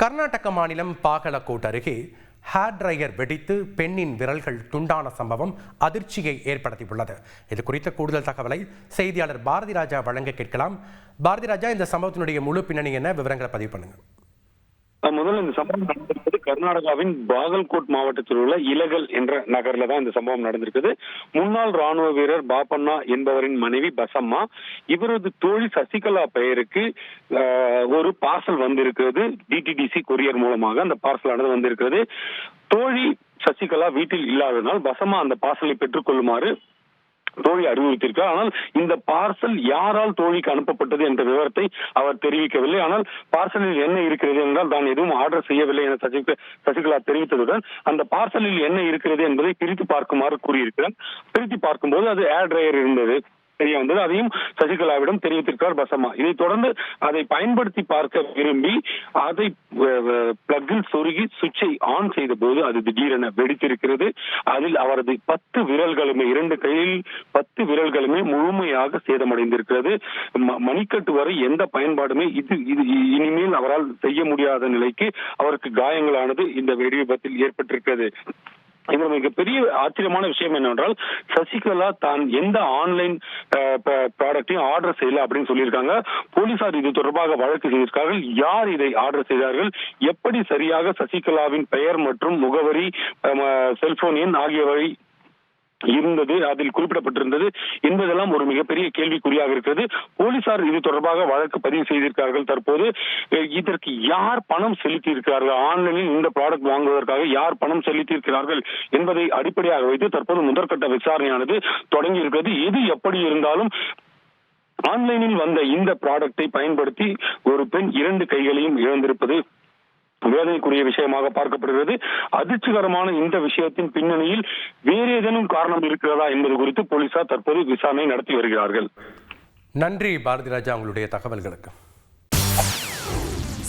கர்நாடக மாநிலம் பாகலக்கோட் அருகே hair dryer வெடித்து பெண்ணின் விரல்கள் துண்டான சம்பவம் அதிர்ச்சியை ஏற்படுத்தியுள்ளது. இது குறித்த கூடுதல் தகவலை செய்தியாளர் பாரதி ராஜா வழங்க கேட்கலாம். பாரதி ராஜா இந்த சம்பவத்தினுடைய முழு பின்னணி என்ன? விவரங்களை பதிவு பண்ணுங்கள் முதல்ல இந்த சம்பவம் நடந்திருப்பது கர்நாடகாவின் பாகல்கோட் மாவட்டத்தில் உள்ள இலகல் என்ற நகர்ல தான் இந்த சம்பவம் நடந்திருக்குது. முன்னாள் ராணுவ வீரர் பாப்பண்ணா என்பவரின் மனைவி பசம்மா இவரது தோழி சசிகலா பெயருக்கு ஒரு பார்சல் வந்திருக்கிறது. டிடிடிசி கொரியர் மூலமாக அந்த பார்சலானது வந்திருக்கிறது. தோழி சசிகலா வீட்டில் இல்லாததால் பசம்மா அந்த பார்சலை பெற்றுக்கொள்ளுமாறு தோழி அறிவுறுத்தியிருக்கார் ஆனால் இந்த பார்சல் யாரால் தோழிக்கு அனுப்பப்பட்டது என்ற விவரத்தை அவர் தெரிவிக்கவில்லை. ஆனால் பார்சலில் என்ன இருக்கிறது என்றால் தான் எதுவும் ஆர்டர் செய்யவில்லை என சசிகலா தெரிவித்ததுடன் அந்த பார்சலில் என்ன இருக்கிறது என்பதை பிரித்து பார்க்குமாறு கூறியிருக்கிறார். பிரித்து பார்க்கும்போது அது ஏர் டிரையர் இருந்தது. தெரிய வந்தது. அதையும் சசிகலாவிடம் தெரிவித்திருக்கிறார் பசமா இதைத் தொடர்ந்து அதை பயன்படுத்தி பார்க்க விரும்பி அதை பிளக்கில் சொருகி சுவிட்சை ஆன் செய்த போது அது திடீரென வெடித்திருக்கிறது. அதில் அவரது பத்து விரல்களுமே இரண்டு கையில் பத்து விரல்களுமே முழுமையாக சேதமடைந்திருக்கிறது. ம- மணிக்கட்டு வரை எந்த பயன்பாடுமே இது இது இனிமேல் அவரால் செய்ய முடியாத நிலைக்கு அவருக்கு காயங்களானது இந்த வெடி விபத்தில் ஏற்பட்டிருக்கிறது. இதுல மிகப்பெரிய ஆச்சரியமான விஷயம் என்னவென்றால் சசிகலா தான் எந்த ஆன்லைன் ப்ராடக்டையும் ஆர்டர் செய்யல அப்படின்னு சொல்லியிருக்காங்க. போலீசார் இது தொடர்பாக வழக்கு செய்திருக்கார்கள். யார் இதை ஆர்டர் செய்தார்கள்? எப்படி சரியாக சசிகலாவின் பெயர் மற்றும் முகவரி செல்போன் எண் ஆகியவை இருந்தது அதில் குறிப்பிடப்பட்டிருந்தது. என்பதெல்லாம் ஒரு மிகப்பெரிய கேள்விக்குறியாக இருக்கிறது. போலீசார் இது தொடர்பாக வழக்கு பதிவு செய்திருக்கிறார்கள் தற்போது. இதற்கு யார் பணம் செலுத்தி இருக்கிறார்கள் ஆன்லைனில் இந்த ப்ராடக்ட் வாங்குவதற்காக யார் பணம் செலுத்தி இருக்கிறார்கள் என்பதை அடிப்படையாக வைத்து தற்போது முதற்கட்ட விசாரணையானது தொடங்கி இருக்கிறது எது எப்படி இருந்தாலும் ஆன்லைனில் வந்த இந்த ப்ராடக்டை பயன்படுத்தி ஒரு பெண் இரண்டு கைகளையும் இழந்திருப்பது வேதனைக்குரிய விஷயமாக பார்க்கப்படுகிறது. அதிர்ச்சிகரமான இந்த விஷயத்தின் பின்னணியில் வேறு ஏதேனும் காரணம் இருக்கிறதா என்பது குறித்து போலீசார் தற்போது விசாரணை நடத்தி வருகிறார்கள். நன்றி பாரதி ராஜா உங்களுடைய தகவல்களுக்கு.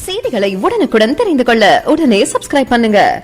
செய்திகளை உடனுக்குடன் தெரிந்து கொள்ள உடனே சப்ஸ்கிரைப் பண்ணுங்க.